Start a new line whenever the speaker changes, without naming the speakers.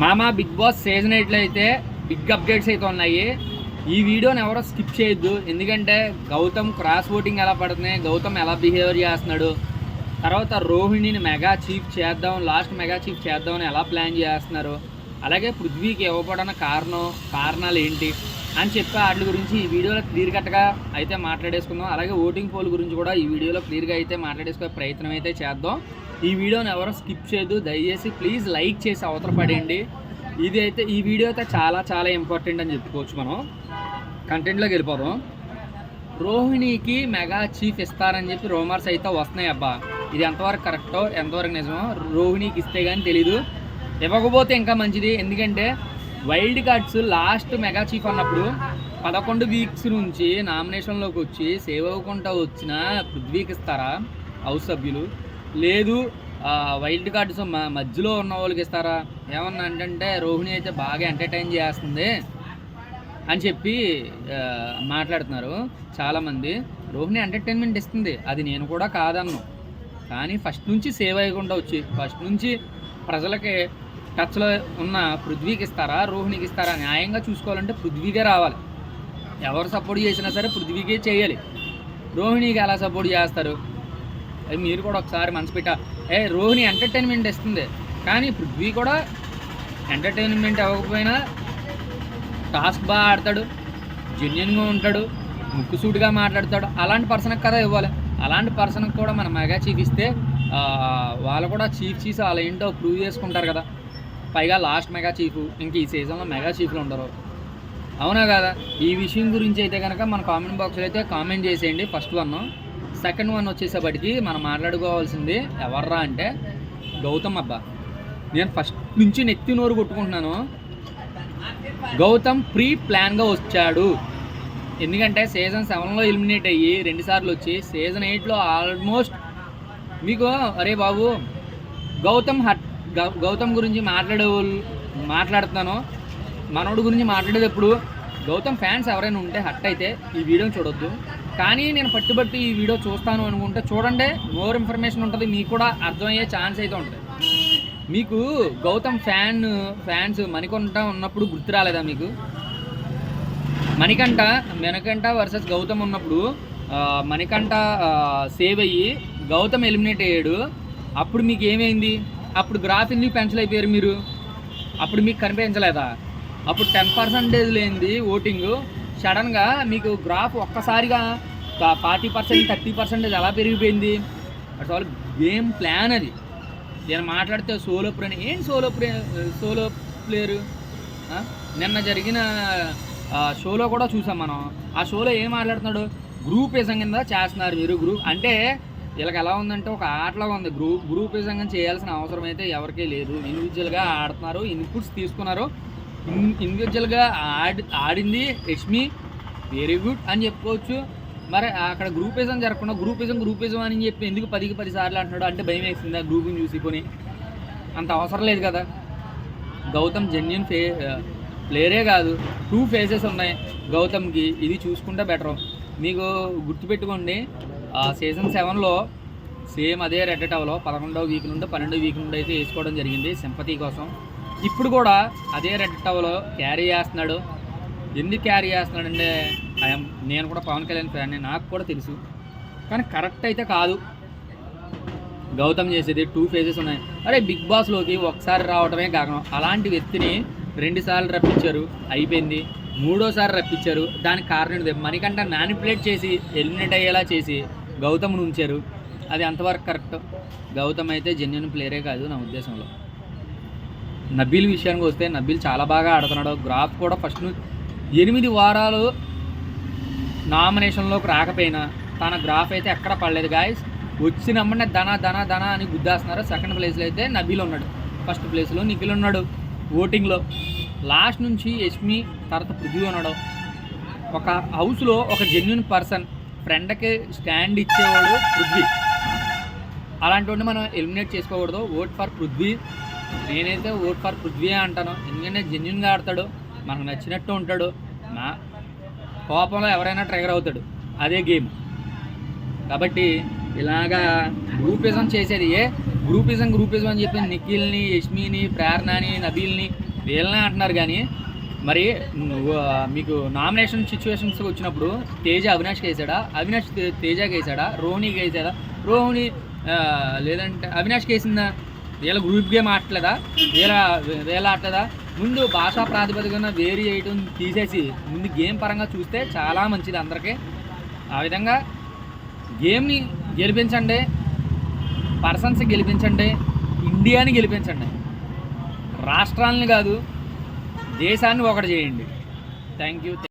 మామా big boss season ఎయిట్లో అయితే బిగ్ అప్డేట్స్ అయితే ఉన్నాయి ఈ వీడియోని ఎవరో స్కిప్ చేయొద్దు. ఎందుకంటే గౌతమ్ క్రాస్ ఓటింగ్ ఎలా పడుతున్నాయి గౌతమ్ ఎలా బిహేవియర్ చేస్తున్నాడు తర్వాత రోహిణిని మెగా చీఫ్ చేద్దాం లాస్ట్ మెగా చీఫ్ చేద్దామని ఎలా ప్లాన్ చేస్తున్నారు అలాగే పృథ్వీకి ఇవ్వబడిన కారణం కారణాలు ఏంటి అని చెప్పి వాటి గురించి ఈ వీడియోలో క్లియర్ కట్గా అయితే మాట్లాడేసుకుందాం. అలాగే ఓటింగ్ పోల్ గురించి కూడా ఈ వీడియోలో క్లియర్గా అయితే మాట్లాడేసుకునే ప్రయత్నం అయితే చేద్దాం. ఈ వీడియోని ఎవరో స్కిప్ చేయొద్దు. దయచేసి ప్లీజ్ లైక్ చేసి అవతరపడేయండి ఇది అయితే ఈ వీడియో అయితే చాలా చాలా ఇంపార్టెంట్ అని చెప్పుకోవచ్చు మనం. కంటెంట్లోకి వెళ్ళిపోదాం. రోహిణికి మెగా చీఫ్ ఇస్తారని చెప్పి రోమర్స్ అయితే వస్తున్నాయి అబ్బా. ఇది ఎంతవరకు కరెక్టో ఎంతవరకు నిజమో రోహిణికి ఇస్తే కానీ తెలీదు. ఇవ్వకపోతే ఇంకా మంచిది. ఎందుకంటే wild cards last mega chief అన్నప్పుడు పదకొండు వీక్స్ నుంచి నామినేషన్లోకి వచ్చి సేవ్ అవ్వకుండా వచ్చిన పృథ్వీకి ఇస్తారా? హౌస్ సభ్యులు. లేదు వైల్డ్ కార్డ్స్ మ మధ్యలో ఉన్న వాళ్ళకి ఇస్తారా? ఏమన్నా అంటే రోహిణి అయితే బాగా ఎంటర్టైన్ చేస్తుంది అని చెప్పి మాట్లాడుతున్నారు చాలామంది. రోహిణి ఎంటర్టైన్మెంట్ ఇస్తుంది. అది నేను కూడా కాదన్ను. కానీ ఫస్ట్ నుంచి సేవ్ అయ్యకుండా వచ్చి ఫస్ట్ నుంచి ప్రజలకి టచ్లో ఉన్న పృథ్వీకి ఇస్తారా రోహిణికి ఇస్తారా? న్యాయంగా చూసుకోవాలంటే పృథ్వీకే రావాలి. ఎవరు సపోర్ట్ చేసినా సరే పృథ్వీకే చేయాలి. రోహిణికి ఎలా సపోర్ట్ చేస్తారు? అది మీరు కూడా ఒకసారి మనసు పెట్టా. ఏ రోహిణి ఎంటర్టైన్మెంట్ ఇస్తుంది. కానీ పృథ్వీ కూడా ఎంటర్టైన్మెంట్ అవ్వకపోయినా టాస్క్ బాగా ఆడతాడు జెన్యున్గా ఉంటాడు ముక్కుసూటిగా మాట్లాడతాడు. అలాంటి పర్సన్కి కదా ఇవ్వాలి. అలాంటి పర్సన్కి కూడా మన మెగా చీఫ్ ఇస్తే వాళ్ళు కూడా చీఫ్ చీఫ్ వాళ్ళు ఏంటో ప్రూవ్ చేసుకుంటారు కదా. పైగా లాస్ట్ మెగా చీఫ్ ఇంక ఈ సీజన్లో మెగా చీఫ్లు ఉండరు. అవునా కదా? ఈ విషయం గురించి అయితే కనుక మన కామెంట్ బాక్స్లో అయితే కామెంట్ చేసేయండి ఫస్ట్ వన్ సెకండ్ వన్ వచ్చేసేపటికి మనం మాట్లాడుకోవాల్సింది ఎవర్రా అంటే గౌతమ్ అబ్బా. నేను ఫస్ట్ నుంచి నెత్తి నోరు కొట్టుకుంటున్నాను. గౌతమ్ ప్రీ ప్లాన్గా వచ్చాడు. ఎందుకంటే సీజన్ సెవెన్లో ఎలిమినేట్ అయ్యి రెండుసార్లు వచ్చి సీజన్ ఎయిట్లో ఆల్మోస్ట్ మీకు అరే బాబు గౌతమ్ హట్ గౌతమ్ గురించి మాట్లాడే వాళ్ళు మాట్లాడుతున్నాను మనోడు గురించి మాట్లాడేటప్పుడు గౌతమ్ ఫ్యాన్స్ ఎవరైనా ఉంటే హట్ అయితే ఈ వీడియోని చూడొద్దు. కానీ నేను పట్టుబట్టి ఈ వీడియో చూస్తాను అనుకుంటే చూడండి మోర్ ఇన్ఫర్మేషన్ ఉంటుంది మీకు కూడా అర్థమయ్యే ఛాన్స్ అయితే ఉంటుంది. మీకు గౌతమ్ ఫ్యాన్ ఫ్యాన్స్ మణికొంట ఉన్నప్పుడు గుర్తు రాలేదా మీకు? మణికంఠ మెనకంట వర్సెస్ గౌతమ్ ఉన్నప్పుడు మణికంట మణికంఠ సేవ్ అయ్యి గౌతమ్ ఎలిమినేట్ అయ్యాడు. అప్పుడు మీకు ఏమైంది? అప్పుడు గ్రాఫ్ ఎందుకు పెంచలేకపోయారు మీరు? అప్పుడు మీకు కనిపించలేదా? అప్పుడు టెన్ పర్సెంటేజ్ లేనిది ఓటింగ్. సడన్గా మీకు గ్రాఫ్ ఒక్కసారిగా ఫార్టీ పర్సెంట్ థర్టీ పర్సెంటేజ్ ఎలా పెరిగిపోయింది? అట్స్ ఆల్ గేమ్ ప్లాన్ అది. నేను మాట్లాడితే సోలో ప్లేయర్ ఏం సోలో ప్లే సోలో ప్లేయరు? నిన్న జరిగిన షోలో కూడా చూసాం మనం. ఆ షోలో ఏం మాట్లాడుతున్నాడు? గ్రూప్ వేసం కింద చేస్తున్నారు మీరు? గ్రూప్ అంటే వీళ్ళకి ఎలా ఉందంటే ఒక ఆటలాగా ఉంది. గ్రూప్ గ్రూప్ వేసంగా చేయాల్సిన అవసరం అయితే ఎవరికీ లేదు. ఇండివిజువల్గా ఆడుతున్నారు ఇన్పుట్స్ తీసుకున్నారు. ఇండివిజువల్గా ఆడి ఆడింది యష్మి వెరీ గుడ్ అని చెప్పుకోవచ్చు. మరి అక్కడ గ్రూపిజం జరగకుండా గ్రూపిజం గ్రూపిజం అని చెప్పి ఎందుకు పదికి పది సార్లు అంటున్నాడు అంటే భయం వేసిందా గ్రూప్ని చూసుకొని అంత అవసరం లేదు కదా. గౌతమ్ జెన్యున్ ఫే ప్లేయరే కాదు. టూ ఫేసెస్ ఉన్నాయి. గౌతమ్కి ఇది చూసుకుంటే బెటర్ మీకు గుర్తుపెట్టుకోండి. సీజన్ సెవెన్లో సేమ్ అదే రెడ్ టవలో పదకొండవ వీక్ నుండి పన్నెండవ వీక్ నుండి అయితే వేసుకోవడం జరిగింది సింపతి కోసం. ఇప్పుడు కూడా అదే రెడ్ టవ్లో క్యారీ చేస్తున్నాడు. ఎందుకు క్యారీ చేస్తున్నాడంటే ఐఎమ్ నేను కూడా పవన్ కళ్యాణ్ ఫ్యాన్ నాకు కూడా తెలుసు. కానీ కరెక్ట్ అయితే కాదు. గౌతమ్ చేసేది టూ ఫేజెస్ ఉన్నాయి. అరే బిగ్ బాస్లోకి ఒకసారి రావడమే కారణం. అలాంటి వ్యక్తిని రెండుసార్లు రప్పించారు అయిపోయింది. మూడోసారి రప్పించారు. దానికి కారణం ఏంటి? మనకంటే మ్యానిపులేట్ చేసి ఎలిమినేట్ అయ్యేలా చేసి గౌతమ్ను ఉంచారు. అది అంతవరకు కరెక్ట్. గౌతమ్ అయితే జెన్యున్ ప్లేయరే కాదు నా ఉద్దేశంలో. నబీల్ విషయానికి వస్తే నబీల్ చాలా బాగా ఆడుతున్నాడు. గ్రాఫ్ కూడా ఫస్ట్ ఎనిమిది వారాలు నామినేషన్లోకి రాకపోయినా తన గ్రాఫ్ అయితే ఎక్కడ పడలేదు. గాయస్ వచ్చినమ్మనే ధన ధన ధన అని గుద్దేస్తున్నారు. సెకండ్ ప్లేస్లో అయితే నబీల్ ఉన్నాడు. ఫస్ట్ ప్లేస్లో నిఖిల్ ఉన్నాడు ఓటింగ్లో లాస్ట్ నుంచి యష్మి తర్వాత పృథ్వీ ఉన్నాడు. ఒక హౌస్లో ఒక జెన్యున్ పర్సన్ ఫ్రెండ్కి స్టాండ్ ఇచ్చేవాడు పృథ్వీ. అలాంటి మనం ఎలిమినేట్ చేసుకోకూడదు. Vote for Prithvi. నేనైతే ఓట్ ఫర్ పృథ్వీ అంటాను. ఎందుకంటే జెన్యున్గా ఆడతాడు మనకు నచ్చినట్టు ఉంటాడు నా కోపంలో ఎవరైనా ట్రిగర్ అవుతాడు. అదే గేమ్. కాబట్టి ఇలాగా గ్రూపిజం చేసేది ఏ? గ్రూపిజం గ్రూపిజం అని చెప్పి నిఖిల్ని యష్మిని ప్రేరణని నబీల్ని వీళ్ళనే అంటున్నారు కానీ మరి మీకు నామినేషన్ సిచ్యువేషన్స్ వచ్చినప్పుడు తేజ అవినాష్కి వేసాడా? అవినాష్ తేజకి వేసాడా? రోహిణికి వేసాడా? రోహిణి లేదంటే అవినాష్కి వేసిందా వీళ్ళ గ్రూప్ గేమ్ ఆడలేదా వీళ్ళ వీళ్ళ ఆడలేదా ముందు భాషా ప్రాతిపదికన వేరు చేయటం తీసేసి ముందు గేమ్ పరంగా చూస్తే చాలా మంచిది అందరికీ. ఆ విధంగా గేమ్ని గెలిపించండి. పర్సన్స్ గెలిపించండి. ఇండియాని గెలిపించండి. రాష్ట్రాలని కాదు దేశాన్ని ఒకటి చేయండి. Thank you